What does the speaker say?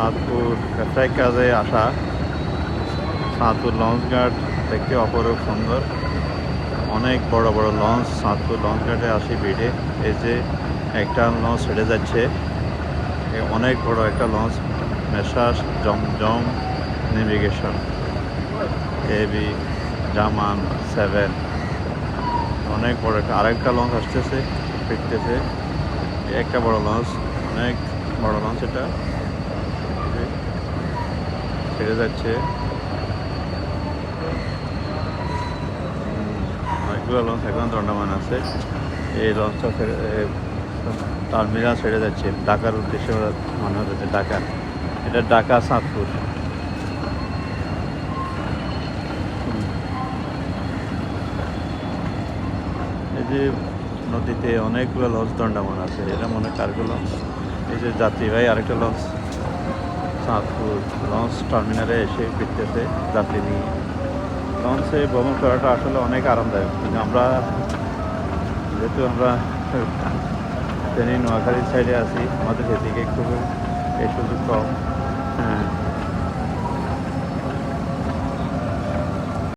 চাঁদপুর ব্যবসায়িক কাজে আসা চাঁদপুর লঞ্চ ঘাট দেখতে অপরূপ সুন্দর। অনেক বড় বড় লঞ্চ চাঁদপুর লঞ্চ ঘাটে আসি ভিড়ে। এই যে একটা লঞ্চ ছেড়ে যাচ্ছে। অনেক বড় একটা launch মেশাস Zamzam navigation AB Zaman seven অনেক বড় একটা, আরেকটা লঞ্চ আসতেছে, ফিরতেছে। একটা বড় লঞ্চ অনেক বড় লঞ্চ এটা। ছেড়ে যাচ্ছে। অনেকগুলো লঞ্চ এখন দণ্ডমান আছে। এই লঞ্চটা টার্মিনাল ছেড়ে যাচ্ছে। ঢাকার উদ্দেশ্যে মনে হচ্ছে ঢাকা। এটা ঢাকা হুম। এই যে নদীতে অনেকগুলো লঞ্চ দণ্ডামান আছে। এটা মনে কার্গো লঞ্চ? এই যে যাত্রীবাহী আরেকটা লঞ্চ। চাঁদপুর লঞ্চ টার্মিনালে এসে ফিরতেছে যাত্রী নিয়ে লঞ্চে ভ্রমণ করাটা আসলে অনেক আরামদায়ক। কিন্তু আমরা, যেহেতু আমরা ট্রেনে নোয়াখালীর সাইডে আছি, আমাদের সেদিকে একটু এই সুযোগ কম। হ্যাঁ।